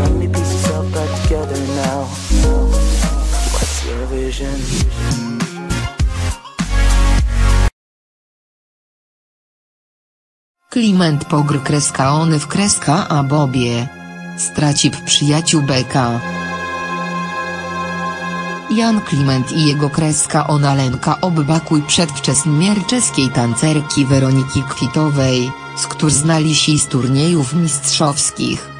Let me piece back together now. What's your vision? Kliment pogr kreska ony w kreska a bobie. Straci w przyjaciół beka. Jan Kliment i jego kreska ona lęka obbakuj przedwczesny mier czeskiej tancerki Weroniki Kwitowej, z któr znali się z turniejów mistrzowskich.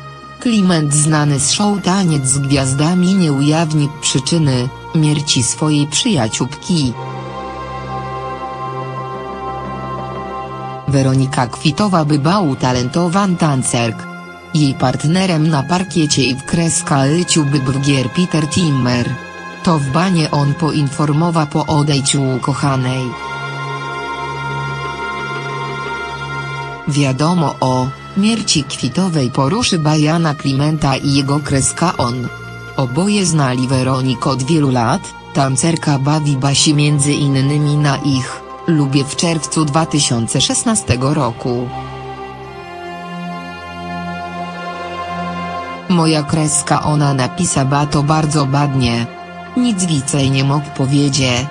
Kliment znany z show Taniec z Gwiazdami nie ujawni przyczyny śmierci swojej przyjaciółki. Weronika Kwitowa była utalentowan tancerk. Jej partnerem na parkiecie i w kreska lyciu by burgier Peter Timmer. To w banie on poinformował po odejściu ukochanej. Wiadomo o śmierci Kwitowej poruszy Bajana Klimenta i jego kreska on. Oboje znali Weronik od wielu lat, tancerka bawi Basi między innymi na ich Lubię w czerwcu 2016 roku. Moja kreska ona napisała to bardzo badnie. Nic więcej nie mógł powiedzieć.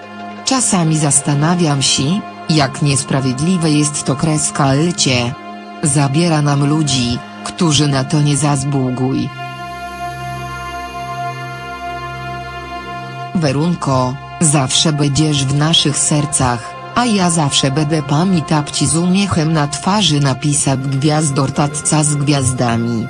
Czasami zastanawiam się, jak niesprawiedliwe jest to kreska lcie. Zabiera nam ludzi, którzy na to nie zazbuguj. Werunko, zawsze będziesz w naszych sercach, a ja zawsze będę pamiętać z umiechem na twarzy napisał gwiazdor tatca z gwiazdami.